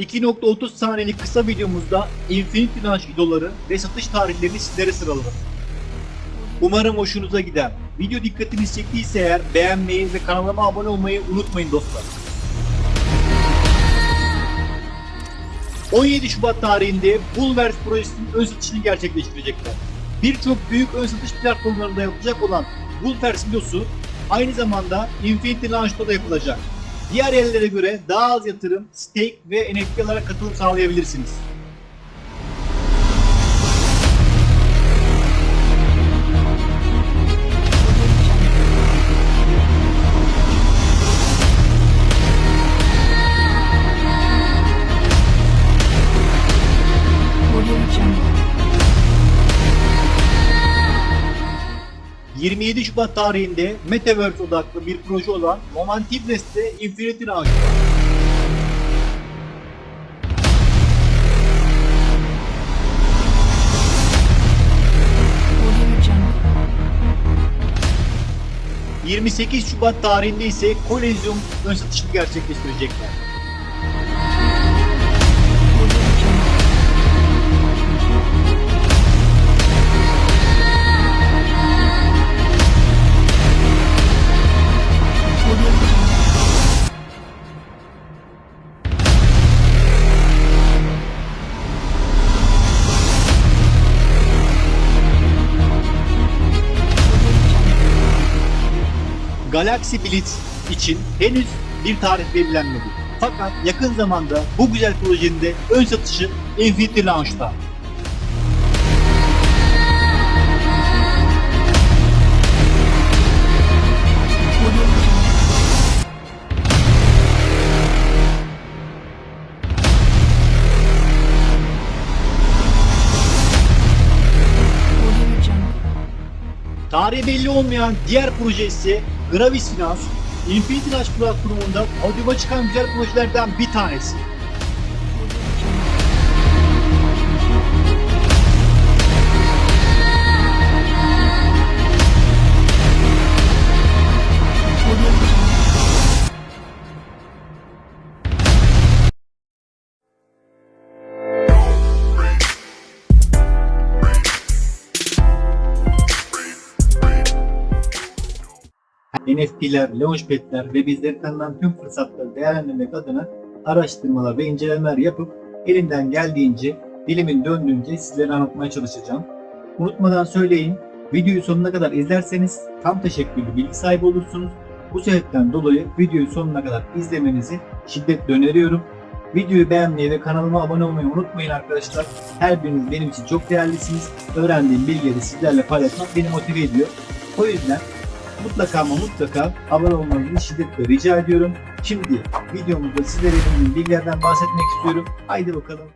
2.30 saniyelik kısa videomuzda Infinity Launch videoları ve satış tarihlerini sizlere sıraladım. Umarım hoşunuza gider. Video dikkatinizi çektiyse eğer beğenmeyi ve kanalıma abone olmayı unutmayın dostlar. 17 Şubat tarihinde Bulverse projesinin ön satışını gerçekleştirecekler. Birçok büyük ön satış platformlarında yapılacak olan Bulverse videosu aynı zamanda Infinity Launch'ta da yapılacak. Diğer yerlere göre daha az yatırım, stake ve NFT olarak katılım sağlayabilirsiniz. 27 Şubat tarihinde Metaverse odaklı bir proje olan Momentivness'te Infinity Jungle. 28 Şubat tarihinde ise Coliseum ön satışını gerçekleştirecekler. Galaxy Blitz için henüz bir tarih belirlenmedi. Fakat yakın zamanda bu güzel projenin de ön satışı Infinity Launch'ta. Tarihi belli olmayan diğer proje ise Gravis Finance, Infinity Launch platformunda podyuma çıkan güzel projelerden bir tanesi. NFT'ler, Launchpad'ler ve bizleri tanınan tüm fırsatları değerlendirmek adına araştırmalar ve incelemeler yapıp elimden geldiğince, dilimin döndüğünce sizlere anlatmaya çalışacağım. Unutmadan söyleyeyim, videoyu sonuna kadar izlerseniz tam teşekküllü bilgi sahibi olursunuz. Bu sebepten dolayı videoyu sonuna kadar izlemenizi şiddetle öneriyorum. Videoyu beğenmeyi ve kanalıma abone olmayı unutmayın arkadaşlar. Her biriniz benim için çok değerlisiniz. Öğrendiğim bilgileri sizlerle paylaşmak beni motive ediyor. O yüzden mutlaka ama mutlaka abone olmanızı şiddetle rica ediyorum. Şimdi videomuzda sizlere bilgilerden bahsetmek istiyorum. Haydi bakalım